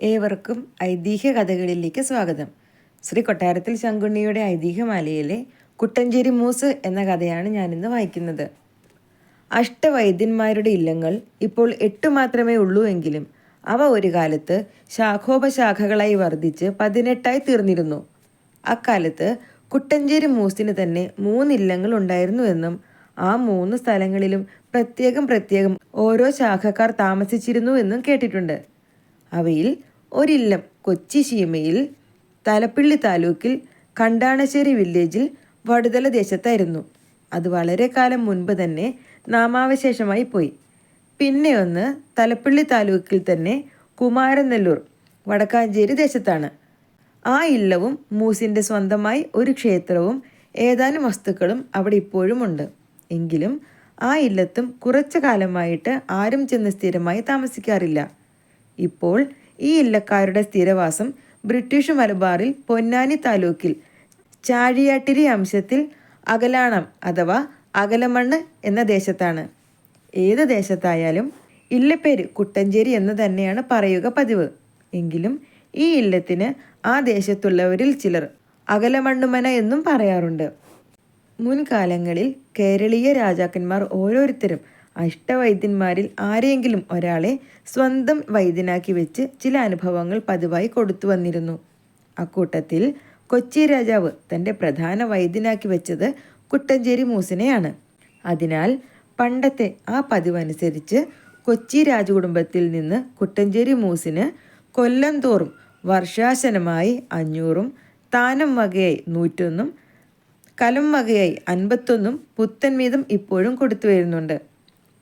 ഏവർക്കും ഐതിഹ്യ കഥകളിലേക്ക് സ്വാഗതം. ശ്രീ കൊട്ടാരത്തിൽ ശങ്കുണ്ണിയുടെ ഐതിഹ്യമാലയിലെ കുട്ടഞ്ചേരി മൂസ് എന്ന കഥയാണ് ഞാനിന്ന് വായിക്കുന്നത്. അഷ്ടവൈദ്യന്മാരുടെ ഇല്ലങ്ങൾ ഇപ്പോൾ എട്ട് മാത്രമേ ഉള്ളൂ എങ്കിലും അവ ഒരു കാലത്ത് ശാഖോപശാഖകളായി വർദ്ധിച്ച് പതിനെട്ടായി തീർന്നിരുന്നു. അക്കാലത്ത് കുട്ടഞ്ചേരി മൂസിന് തന്നെ മൂന്നില്ലങ്ങൾ ഉണ്ടായിരുന്നുവെന്നും ആ മൂന്ന് സ്ഥലങ്ങളിലും പ്രത്യേകം പ്രത്യേകം ഓരോ ശാഖക്കാർ താമസിച്ചിരുന്നു എന്നും കേട്ടിട്ടുണ്ട്. അവയിൽ ഒരില്ലം കൊച്ചി ശീമയിൽ തലപ്പിള്ളി താലൂക്കിൽ കണ്ടാണശ്ശേരി വില്ലേജിൽ വടുതല ദേശത്തായിരുന്നു. അത് വളരെ കാലം മുൻപ് തന്നെ നാമാവശേഷമായി പോയി. പിന്നെ ഒന്ന് തലപ്പിള്ളി താലൂക്കിൽ തന്നെ കുമാരനെല്ലൂർ വടക്കാഞ്ചേരി ദേശത്താണ്. ആ ഇല്ലവും മൂസിന്റെ സ്വന്തമായി ഒരു ക്ഷേത്രവും ഏതാനും വസ്തുക്കളും അവിടെ ഇപ്പോഴുമുണ്ട്. എങ്കിലും ആ ഇല്ലത്തും കുറച്ചു കാലമായിട്ട് ആരും ചെന്ന് സ്ഥിരമായി താമസിക്കാറില്ല. ഇപ്പോൾ ഈ ഇല്ലക്കാരുടെ സ്ഥിരവാസം ബ്രിട്ടീഷ് മലബാറിൽ പൊന്നാനി താലൂക്കിൽ ചാഴിയാട്ടിരി അംശത്തിൽ അകലാണം അഥവാ അകലമണ്ണ് എന്ന ദേശത്താണ്. ഏത് ദേശത്തായാലും ഇല്ലപ്പേര് കുട്ടഞ്ചേരി എന്ന് തന്നെയാണ് പറയുക പതിവ്. എങ്കിലും ഈ ഇല്ലത്തിന് ആ ദേശത്തുള്ളവരിൽ ചിലർ അകലമണ്ണുമന എന്നും പറയാറുണ്ട്. മുൻകാലങ്ങളിൽ കേരളീയ രാജാക്കന്മാർ ഓരോരുത്തരും അഷ്ടവൈദ്യന്മാരിൽ ആരെങ്കിലും ഒരാളെ സ്വന്തം വൈദ്യനാക്കി വെച്ച് ചില അനുഭവങ്ങൾ പതിവായി കൊടുത്തു വന്നിരുന്നു. അക്കൂട്ടത്തിൽ കൊച്ചി രാജാവ് തന്റെ പ്രധാന വൈദ്യനാക്കി വെച്ചത് കുട്ടഞ്ചേരി മൂസിനെയാണ്. അതിനാൽ പണ്ടത്തെ ആ പതിവനുസരിച്ച് കൊച്ചി രാജകുടുംബത്തിൽ നിന്ന് കുട്ടഞ്ചേരി മൂസിന് കൊല്ലം തോറും വർഷാശനമായി അഞ്ഞൂറും താനം വകയായി നൂറ്റൊന്നും കലം വകയായി അൻപത്തൊന്നും പുത്തൻ വീതം ഇപ്പോഴും കൊടുത്തു വരുന്നുണ്ട്.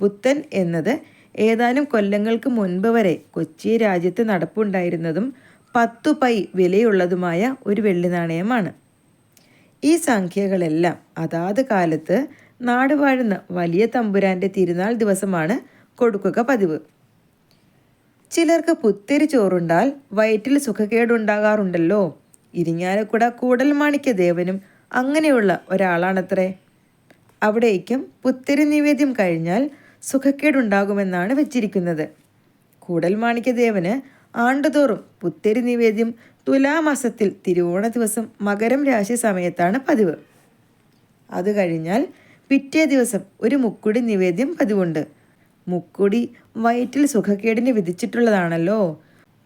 പുത്തൻ എന്നത് ഏതാനും കൊല്ലങ്ങൾക്ക് മുൻപ് വരെ കൊച്ചി രാജ്യത്ത് നടപ്പുണ്ടായിരുന്നതും പത്തു പൈ വിലയുള്ളതുമായ ഒരു വെള്ളി നാണയമാണ് ഈ സംഖ്യകളെല്ലാം അതാത് കാലത്ത് നാട് വാഴുന്ന വലിയ തമ്പുരാന്റെ തിരുനാൾ ദിവസമാണ് കൊടുക്കുക പതിവ്. ചിലർക്ക് പുത്തിരി ചോറുണ്ടാൽ വയറ്റിൽ സുഖക്കേടുണ്ടാകാറുണ്ടല്ലോ. ഇരിങ്ങാലക്കുട കൂടൽ മാണിക്യ ദേവനും അങ്ങനെയുള്ള ഒരാളാണത്രേ. അവിടേക്കും പുത്തിരി നിവേദ്യം കഴിഞ്ഞാൽ സുഖക്കേടുണ്ടാകുമെന്നാണ് വെച്ചിരിക്കുന്നത്. കൂടൽ മാണിക്യദേവന് ആണ്ടുതോറും പുത്തരി നിവേദ്യം തുലാമാസത്തിൽ തിരുവോണ ദിവസം മകരം രാശി സമയത്താണ് പതിവ്. അത് കഴിഞ്ഞാൽ പിറ്റേ ദിവസം ഒരു മുക്കുടി നിവേദ്യം പതിവുണ്ട്. മുക്കുടി വയറ്റിൽ സുഖക്കേടിന് വിധിച്ചിട്ടുള്ളതാണല്ലോ.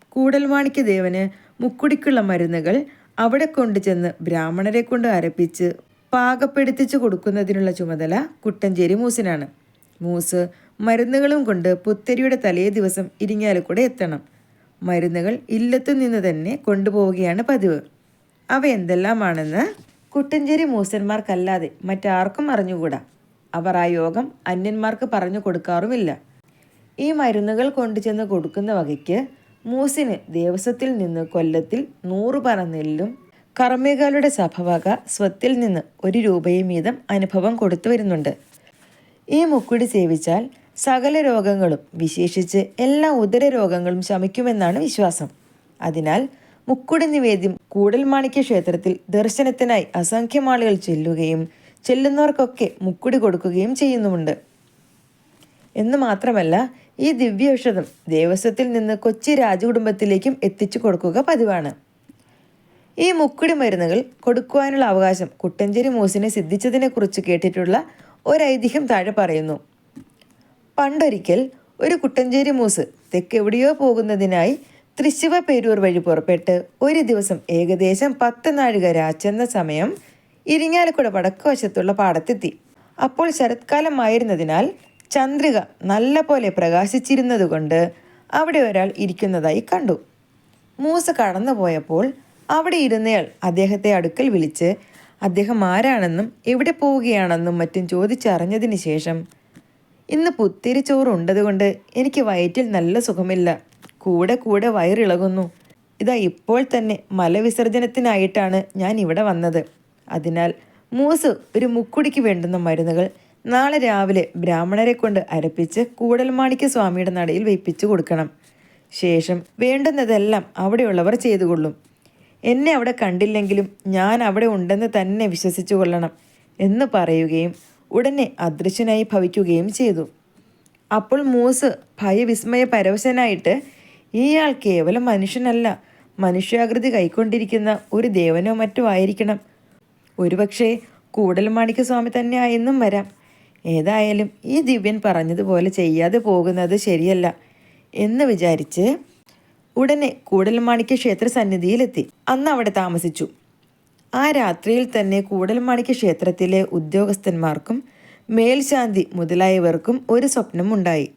കൂടൽ ദേവന് മുക്കുടിക്കുള്ള മരുന്നുകൾ അവിടെ കൊണ്ടുചെന്ന് ബ്രാഹ്മണരെ കൊണ്ട് അരപ്പിച്ച് പാകപ്പെടുത്തിച്ചു കൊടുക്കുന്നതിനുള്ള ചുമതല കുട്ടഞ്ചേരി മൂസിനാണ്. മൂസ് മരുന്നുകളും കൊണ്ട് പുത്തരിയുടെ തലേ ദിവസം ഇരിങ്ങാലക്കൂടെ എത്തണം. മരുന്നുകൾ ഇല്ലത്തു നിന്ന് തന്നെ കൊണ്ടുപോവുകയാണ് പതിവ്. അവ എന്തെല്ലാമാണെന്ന് കുട്ടഞ്ചേരി മൂസന്മാർക്കല്ലാതെ മറ്റാർക്കും അറിഞ്ഞുകൂടാ. അവർ ആ യോഗം അന്യന്മാർക്ക് പറഞ്ഞു കൊടുക്കാറുമില്ല. ഈ മരുന്നുകൾ കൊണ്ടുചെന്ന് കൊടുക്കുന്ന വകയ്ക്ക് മൂസിന് ദേവസ്വത്തിൽ നിന്ന് കൊല്ലത്തിൽ നൂറ് പറ നെല്ലും കർമ്മികളുടെ സഭവക സ്വത്തിൽ നിന്ന് ഒരു രൂപയും വീതം അനുഭവം കൊടുത്തു വരുന്നുണ്ട്. ഈ മുക്കുടി സേവിച്ചാൽ സകല രോഗങ്ങളും വിശേഷിച്ച് എല്ലാ ഉദര രോഗങ്ങളും ശമിക്കുമെന്നാണ് വിശ്വാസം. അതിനാൽ മുക്കുടി നിവേദ്യം കൂടൽമാണിക്യ ക്ഷേത്രത്തിൽ ദർശനത്തിനായി അസംഖ്യം ആളുകൾ ചെല്ലുകയും ചെല്ലുന്നവർക്കൊക്കെ മുക്കുടി കൊടുക്കുകയും ചെയ്യുന്നുമുണ്ട്. എന്ന് മാത്രമല്ല ഈ ദിവ്യ ഔഷധം ദേവസ്വത്തിൽ നിന്ന് കൊച്ചി രാജകുടുംബത്തിലേക്കും എത്തിച്ചു കൊടുക്കുക പതിവാണ്. ഈ മുക്കുടി മരുന്നുകൾ കൊടുക്കുവാനുള്ള അവകാശം കുട്ടഞ്ചേരി മൂസിനെ സിദ്ധിച്ചതിനെക്കുറിച്ച് കേട്ടിട്ടുള്ള ഒരൈതിഹ്യം താഴെ പറയുന്നു. പണ്ടൊരിക്കൽ ഒരു കുട്ടഞ്ചേരി മൂസ് തെക്കെവിടെയോ പോകുന്നതിനായി തൃശ്ശിവ പേരൂർ വഴി പുറപ്പെട്ട് ഒരു ദിവസം ഏകദേശം പത്ത് നാഴിക രാച്ചെന്ന സമയം ഇരിങ്ങാലക്കുട വടക്കു വശത്തുള്ള പാടത്തെത്തി. അപ്പോൾ ശരത്കാലമായിരുന്നതിനാൽ ചന്ദ്രിക നല്ല പോലെ പ്രകാശിച്ചിരുന്നതുകൊണ്ട് അവിടെ ഒരാൾ ഇരിക്കുന്നതായി കണ്ടു. മൂസ് കടന്നു പോയപ്പോൾ അവിടെ ഇരുന്നയാൾ അദ്ദേഹത്തെ അടുക്കൽ വിളിച്ച് അദ്ദേഹം ആരാണെന്നും എവിടെ പോവുകയാണെന്നും മറ്റും ചോദിച്ചറിഞ്ഞതിന് ശേഷം ഇന്ന് പുത്തിരി ചോറുണ്ടതുകൊണ്ട് എനിക്ക് വയറ്റിൽ നല്ല സുഖമില്ല. കൂടെ കൂടെ വയറിളകുന്നു. ഇതാ ഇപ്പോൾ തന്നെ മലവിസർജനത്തിനായിട്ടാണ് ഞാൻ ഇവിടെ വന്നത്. അതിനാൽ മൂസ് ഒരു മുക്കുടിക്ക് വേണ്ടുന്ന മരുന്നുകൾ നാളെ രാവിലെ ബ്രാഹ്മണരെ കൊണ്ട് അരപ്പിച്ച് കൂടൽമാണിക്യ സ്വാമിയുടെ നടയിൽ വയ്പ്പിച്ചു കൊടുക്കണം. ശേഷം വേണ്ടുന്നതെല്ലാം അവിടെയുള്ളവർ ചെയ്തുകൊള്ളും. എന്നെ അവിടെ കണ്ടില്ലെങ്കിലും ഞാൻ അവിടെ ഉണ്ടെന്ന് തന്നെ വിശ്വസിച്ചു കൊള്ളണം എന്ന് പറയുകയും ഉടനെ അദൃശ്യനായി ഭവിക്കുകയും ചെയ്തു. അപ്പോൾ മൂസ് ഭയവിസ്മയ പരവശനായിട്ട് ഇയാൾ കേവലം മനുഷ്യനല്ല. മനുഷ്യാകൃതി കൈക്കൊണ്ടിരിക്കുന്ന ഒരു ദേവനോ മറ്റോ ആയിരിക്കണം. ഒരുപക്ഷെ കൂടൽമാണിക്യ സ്വാമി തന്നെ ആയെന്നും വരാം. ഏതായാലും ഈ ദിവ്യൻ പറഞ്ഞതുപോലെ ചെയ്യാതെ പോകുന്നത് ശരിയല്ല എന്ന് വിചാരിച്ച് ഉടനെ കൂടൽമാണിക്യ ക്ഷേത്ര സന്നിധിയിലെത്തി അന്ന് അവിടെ താമസിച്ചു. ആ രാത്രിയിൽ തന്നെ കൂടൽമാണിക്യ ക്ഷേത്രത്തിലെ ഉദ്യോഗസ്ഥന്മാർക്കും മേൽശാന്തി മുതലായവർക്കും ഒരു സ്വപ്നം ഉണ്ടായി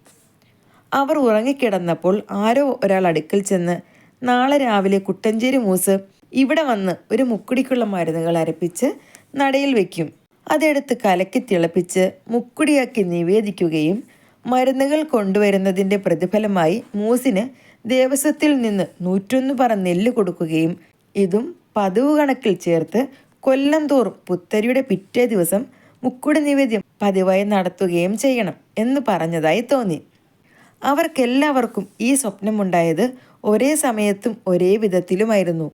അവർ ഉറങ്ങിക്കിടന്നപ്പോൾ ആരോ ഒരാൾ അടുക്കൽ ചെന്ന് നാളെ രാവിലെ കുട്ടഞ്ചേരി മൂസ് ഇവിടെ വന്ന് ഒരു മുക്കുടിക്കുള്ള മരുന്നുകൾ അരപ്പിച്ച് നടയിൽ വയ്ക്കും അതെടുത്ത് കലക്കി തിളപ്പിച്ച് മുക്കുടിയാക്കി നിവേദിക്കുകയും മരുന്നുകൾ കൊണ്ടുവരുന്നതിന്റെ പ്രതിഫലമായി മൂസിന് ദേവസ്വത്തിൽ നിന്ന് നൂറ്റൊന്ന് പറ നെല്ല് കൊടുക്കുകയും ഇതും പതിവ് കണക്കിൽ ചേർത്ത് കൊല്ലം തോറും പുത്തരിയുടെ പിറ്റേ ദിവസം മുക്കുട നിവേദ്യം പതിവായി നടത്തുകയും ചെയ്യണം എന്ന് പറഞ്ഞതായി തോന്നി. അവർക്കെല്ലാവർക്കും ഈ സ്വപ്നമുണ്ടായത് ഒരേ സമയത്തും ഒരേ വിധത്തിലുമായിരുന്നു.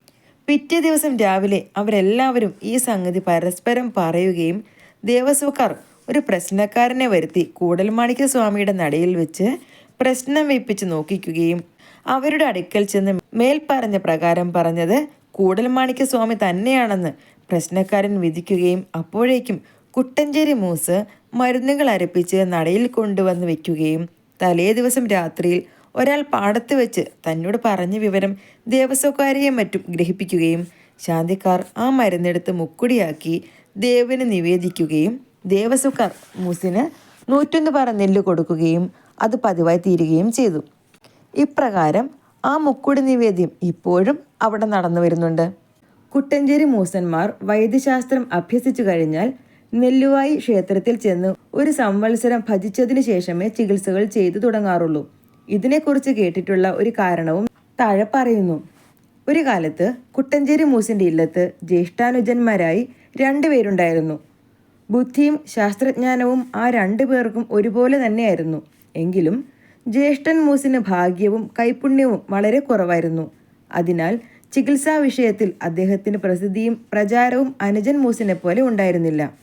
പിറ്റേ ദിവസം രാവിലെ അവരെല്ലാവരും ഈ സംഗതി പരസ്പരം പറയുകയും ദേവസ്വക്കാർ ഒരു പ്രശ്നക്കാരനെ വരുത്തി കൂടൽമാണിക്യ സ്വാമിയുടെ നടയിൽ വെച്ച് പ്രശ്നം വെപ്പിച്ച് നോക്കിക്കുകയും അവരുടെ അടുക്കൽ ചെന്ന് മേൽപ്പറഞ്ഞ പ്രകാരം പറഞ്ഞത് കൂടൽമാണിക്യ സ്വാമി തന്നെയാണെന്ന്. പ്രശ്നക്കാരൻ വിധിക്കുകയും അപ്പോഴേക്കും കുട്ടഞ്ചേരി മൂസ് മരുന്നുകൾ അരപ്പിച്ച് നടയിൽ കൊണ്ടുവന്ന് വയ്ക്കുകയും തലേ ദിവസം രാത്രിയിൽ ഒരാൾ പാടത്ത് വെച്ച് തന്നോട് പറഞ്ഞ വിവരം ദേവസ്വക്കാരെയും മറ്റും ഗ്രഹിപ്പിക്കുകയും ശാന്തിക്കാർ ആ മരുന്നെടുത്ത് മുക്കുടിയാക്കി ദേവന് നിവേദിക്കുകയും ദേവസ്വക്കാർ മൂസിന് നൂറ്റൊന്ന് പറ നെല്ല് കൊടുക്കുകയും അത് പതിവായി തീരുകയും ചെയ്തു. ഇപ്രകാരം ആ മുക്കുടി നിവേദ്യം ഇപ്പോഴും അവിടെ നടന്നു വരുന്നുണ്ട്. കുട്ടഞ്ചേരി മൂസന്മാർ വൈദ്യശാസ്ത്രം അഭ്യസിച്ചു കഴിഞ്ഞാൽ നെല്ലുവായി ക്ഷേത്രത്തിൽ ചെന്ന് ഒരു സംവത്സരം ഭജിച്ചതിന് ശേഷമേ ചികിത്സകൾ ചെയ്തു തുടങ്ങാറുള്ളൂ. ഇതിനെക്കുറിച്ച് കേട്ടിട്ടുള്ള ഒരു കാരണവും താഴെ പറയുന്നു. ഒരു കാലത്ത് കുട്ടഞ്ചേരി മൂസിന്റെ ഇല്ലത്ത് ജ്യേഷ്ഠാനുജന്മാരായി രണ്ടുപേരുണ്ടായിരുന്നു ബുദ്ധിയും ശാസ്ത്രജ്ഞാനവും ആ രണ്ടു പേർക്കും ഒരുപോലെ തന്നെയായിരുന്നു. എങ്കിലും ജ്യേഷ്ഠൻ മൂസിന് ഭാഗ്യവും കൈപുണ്യവും വളരെ കുറവായിരുന്നു. അതിനാൽ ചികിത്സാ വിഷയത്തിൽ അദ്ദേഹത്തിന് പ്രസിദ്ധിയും പ്രചാരവും അനുജൻ മൂസിനെ പോലെ ഉണ്ടായിരുന്നില്ല.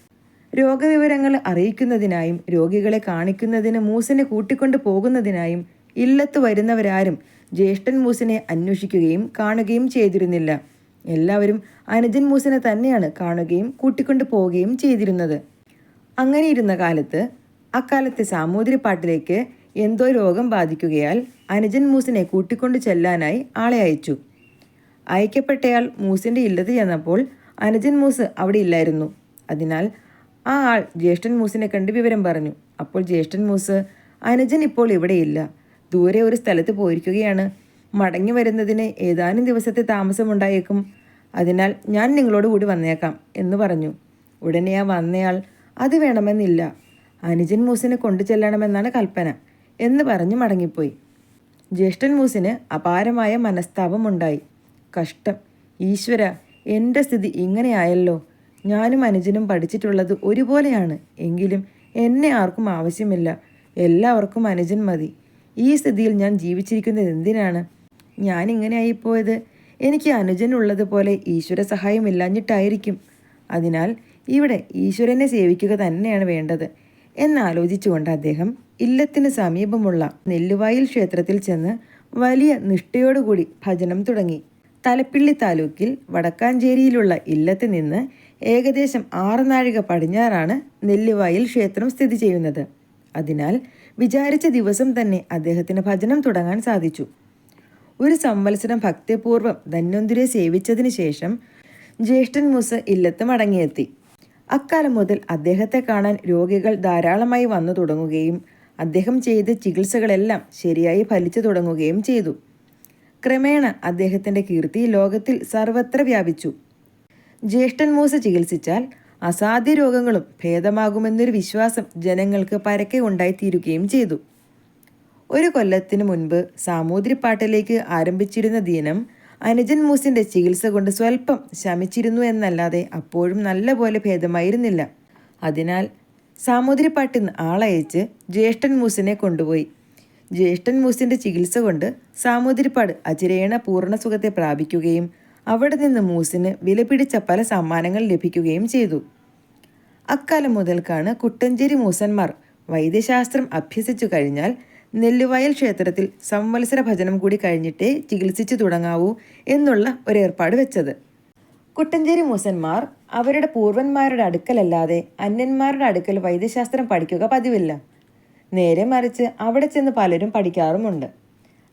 രോഗവിവരങ്ങൾ അറിയിക്കുന്നതിനായും രോഗികളെ കാണിക്കുന്നതിന് മൂസിനെ കൂട്ടിക്കൊണ്ടു പോകുന്നതിനായും ഇല്ലത്ത് വരുന്നവരാരും ജ്യേഷ്ഠൻ മൂസിനെ അന്വേഷിക്കുകയും കാണുകയും ചെയ്തിരുന്നില്ല. എല്ലാവരും അനുജൻ മൂസിനെ തന്നെയാണ് കാണുകയും കൂട്ടിക്കൊണ്ടു പോവുകയും ചെയ്തിരുന്നത്. അങ്ങനെയിരുന്ന കാലത്ത് അക്കാലത്തെ സാമൂതിരിപ്പാട്ടിലേക്ക് എന്തോ രോഗം ബാധിക്കുകയാൽ അനുജൻ മൂസിനെ കൂട്ടിക്കൊണ്ടു ചെല്ലാനായി ആളെ അയച്ചു. അയക്കപ്പെട്ടയാൾ മൂസിന്റെ ഇല്ലത്ത് ചെന്നപ്പോൾ അനുജൻ മൂസ് അവിടെ ഇല്ലായിരുന്നു. അതിനാൽ ആ ആൾ ജ്യേഷ്ഠൻ മൂസിനെ കണ്ട് വിവരം പറഞ്ഞു. അപ്പോൾ ജ്യേഷ്ഠൻ മൂസ് അനുജൻ ഇപ്പോൾ ഇവിടെയില്ല ദൂരെ ഒരു സ്ഥലത്ത് പോയിരിക്കുകയാണ്. മടങ്ങി വരുന്നതിന് ഏതാനും ദിവസത്തെ താമസമുണ്ടായേക്കും അതിനാൽ ഞാൻ നിങ്ങളോട് കൂടി വന്നേക്കാം എന്ന് പറഞ്ഞു. ഉടനെ ആ വന്നയാൾ അത് വേണമെന്നില്ല. അനുജൻ മൂസിനെ കൊണ്ടു ചെല്ലണമെന്നാണ് കൽപ്പന. എന്ന് പറഞ്ഞ് മടങ്ങിപ്പോയി. ജ്യേഷ്ഠൻ മൂസിന് അപാരമായ മനസ്താപമുണ്ടായി കഷ്ടം. ഈശ്വര എന്റെ സ്ഥിതി ഇങ്ങനെയായല്ലോ. ഞാനും അനുജനും പഠിച്ചിട്ടുള്ളത് ഒരുപോലെയാണ്. എങ്കിലും എന്നെ ആർക്കും ആവശ്യമില്ല. എല്ലാവർക്കും അനുജൻ മതി. ഈ സ്ഥിതിയിൽ ഞാൻ ജീവിച്ചിരിക്കുന്നത് എന്തിനാണ്? ഞാൻ ഇങ്ങനെ ആയിപ്പോയത് എനിക്ക് അനുജൻ ഉള്ളതുപോലെ ഈശ്വര സഹായം ഇല്ലാഞ്ഞിട്ടായിരിക്കും. അതിനാൽ ഇവിടെ ഈശ്വരനെ സേവിക്കുക തന്നെയാണ് വേണ്ടത്. എന്നാലോചിച്ചുകൊണ്ട് അദ്ദേഹം ഇല്ലത്തിന് സമീപമുള്ള നെല്ലുവായിൽ ക്ഷേത്രത്തിൽ ചെന്ന് വലിയ നിഷ്ഠയോടുകൂടി ഭജനം തുടങ്ങി. തലപ്പിള്ളി താലൂക്കിൽ വടക്കാഞ്ചേരിയിലുള്ള ഇല്ലത്ത് നിന്ന് ഏകദേശം ആറ് നാഴിക പടിഞ്ഞാറാണ് നെല്ലുവായിൽ ക്ഷേത്രം സ്ഥിതി ചെയ്യുന്നത്. അതിനാൽ വിചാരിച്ച ദിവസം തന്നെ അദ്ദേഹത്തിന് ഭജനം തുടങ്ങാൻ സാധിച്ചു. ഒരു സംവത്സരം ഭക്തിപൂർവം ധന്വന്തിരെ സേവിച്ചതിന് ശേഷം ജ്യേഷ്ഠൻ മൂസ് ഇല്ലത്ത് മടങ്ങിയെത്തി. അക്കാലം മുതൽ അദ്ദേഹത്തെ കാണാൻ രോഗികൾ ധാരാളമായി വന്നു തുടങ്ങുകയും അദ്ദേഹം ചെയ്ത ചികിത്സകളെല്ലാം ശരിയായി ഫലിച്ചു തുടങ്ങുകയും ചെയ്തു. ക്രമേണ അദ്ദേഹത്തിന്റെ കീർത്തി ലോകത്തിൽ സർവത്ര വ്യാപിച്ചു. ജ്യേഷ്ഠൻ മൂസ ചികിത്സിച്ചാൽ അസാധ്യ രോഗങ്ങളും ഭേദമാകുമെന്നൊരു വിശ്വാസം ജനങ്ങൾക്ക് പരക്കെ ഉണ്ടായിത്തീരുകയും ചെയ്തു. ഒരു കൊല്ലത്തിനു മുൻപ് സാമൂതിരിപ്പാട്ടിലേക്ക് ആരംഭിച്ചിരുന്ന ദിനം അനുജൻ മൂസിന്റെ ചികിത്സ കൊണ്ട് സ്വല്പം ശമിച്ചിരുന്നു എന്നല്ലാതെ അപ്പോഴും നല്ലപോലെ ഭേദമായിരുന്നില്ല. അതിനാൽ സാമൂതിരിപ്പാട്ടിന്ന് ആളയച്ച് ജ്യേഷ്ഠൻ മൂസിനെ കൊണ്ടുപോയി. ജ്യേഷ്ഠൻ മൂസിന്റെ ചികിത്സ കൊണ്ട് സാമൂതിരിപ്പാട് അചിരേണ പൂർണസുഖത്തെ പ്രാപിക്കുകയും അവിടെ നിന്ന് മൂസിന് വിലപിടിച്ച പല സമ്മാനങ്ങൾ ലഭിക്കുകയും ചെയ്തു. അക്കാലം മുതൽക്കാണ് കുട്ടഞ്ചേരി മൂസന്മാർ വൈദ്യശാസ്ത്രം അഭ്യസിച്ചു കഴിഞ്ഞാൽ നെല്ലുവയൽ ക്ഷേത്രത്തിൽ സംവത്സര ഭജനം കൂടി കഴിഞ്ഞിട്ടേ ചികിത്സിച്ചു തുടങ്ങാവൂ എന്നുള്ള ഒരു ഏർപ്പാട് വെച്ചത്. കുട്ടഞ്ചേരി മൂസന്മാർ അവരുടെ പൂർവന്മാരുടെ അടുക്കലല്ലാതെ അന്യന്മാരുടെ അടുക്കൽ വൈദ്യശാസ്ത്രം പഠിക്കുക പതിവില്ല. നേരെ മറിച്ച് അവിടെ ചെന്ന് പലരും പഠിക്കാറുമുണ്ട്.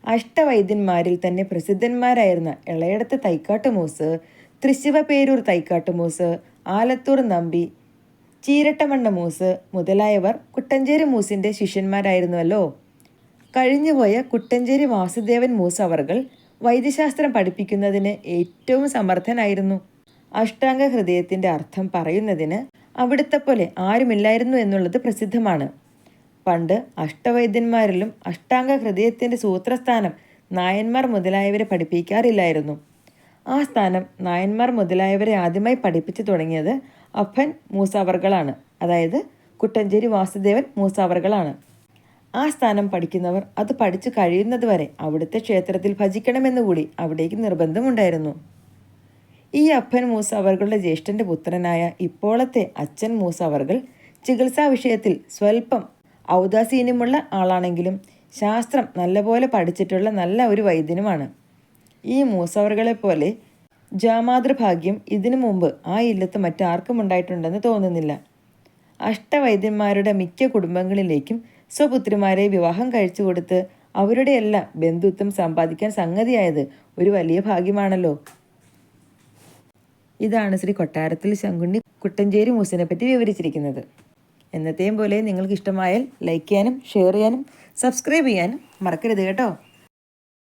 അഷ്ടവൈദ്യന്മാരിൽ തന്നെ പ്രസിദ്ധന്മാരായിരുന്ന ഇളയടത്ത് തൈക്കാട്ട് മൂസ് തൃശ്ശിവ പേരൂർ തൈക്കാട്ട് മൂസ് ആലത്തൂർ നമ്പി ചീരട്ടമണ്ണ മൂസ് മുതലായവർ കുട്ടഞ്ചേരി മൂസിന്റെ ശിഷ്യന്മാരായിരുന്നുവല്ലോ കഴിഞ്ഞുപോയ കുട്ടഞ്ചേരി വാസുദേവൻ മൂസ് വൈദ്യശാസ്ത്രം പഠിപ്പിക്കുന്നതിന് ഏറ്റവും സമർത്ഥനായിരുന്നു. അഷ്ടാംഗ ഹൃദയത്തിന്റെ അർത്ഥം പറയുന്നതിന് അവിടുത്തെ പോലെ ആരുമില്ലായിരുന്നു എന്നുള്ളത് പ്രസിദ്ധമാണ്. പണ്ട് അഷ്ടവൈദ്യന്മാരിലും അഷ്ടാംഗ ഹൃദയത്തിന്റെ സൂത്രസ്ഥാനം നായന്മാർ മുതലായവരെ പഠിപ്പിക്കാറില്ലായിരുന്നു. ആ സ്ഥാനം നായന്മാർ മുതലായവരെ ആദ്യമായി പഠിപ്പിച്ചു തുടങ്ങിയത് അപ്പൻ മൂസാവർകളാണ് അതായത് കുട്ടഞ്ചേരി വാസുദേവൻ മൂസാവർകളാണ് ആ സ്ഥാനം പഠിക്കുന്നവർ അത് പഠിച്ചു കഴിയുന്നതുവരെ അവിടുത്തെ ക്ഷേത്രത്തിൽ ഭജിക്കണമെന്നുകൂടി അവിടേക്ക് നിർബന്ധമുണ്ടായിരുന്നു. ഈ അപ്പൻ മൂസ അവർകളുടെ ജ്യേഷ്ഠന്റെ പുത്രനായ ഇപ്പോഴത്തെ അച്ഛൻ മൂസ അവർകൾ ചികിത്സാ വിഷയത്തിൽ സ്വല്പം ഔദാസീന്യമുള്ള ആളാണെങ്കിലും ശാസ്ത്രം നല്ലപോലെ പഠിച്ചിട്ടുള്ള നല്ല ഒരു വൈദ്യനുമാണ്. ഈ മൂസവറുകളെ പോലെ ജാമാതൃഭാഗ്യം ഇതിനു മുമ്പ് ആ ഇല്ലത്ത് മറ്റാർക്കും ഉണ്ടായിട്ടുണ്ടെന്ന് തോന്നുന്നില്ല. അഷ്ടവൈദ്യന്മാരുടെ മിക്ക കുടുംബങ്ങളിലേക്കും സ്വപുത്രിമാരെ വിവാഹം കഴിച്ചു കൊടുത്ത് അവരുടെ എല്ലാം ബന്ധുത്വം സമ്പാദിക്കാൻ സംഗതിയായത് ഒരു വലിയ ഭാഗ്യമാണല്ലോ. ഇതാണ് ശ്രീ കൊട്ടാരത്തിൽ ശങ്കുണ്ണി കുട്ടഞ്ചേരി മൂസിനെ പറ്റി വിവരിച്ചിരിക്കുന്നത്. എന്നത്തെയും പോലെ നിങ്ങൾക്ക് ഇഷ്ടമായാൽ ലൈക്ക് ചെയ്യാനും ഷെയർ ചെയ്യാനും സബ്സ്ക്രൈബ് ചെയ്യാനും മറക്കരുത് കേട്ടോ.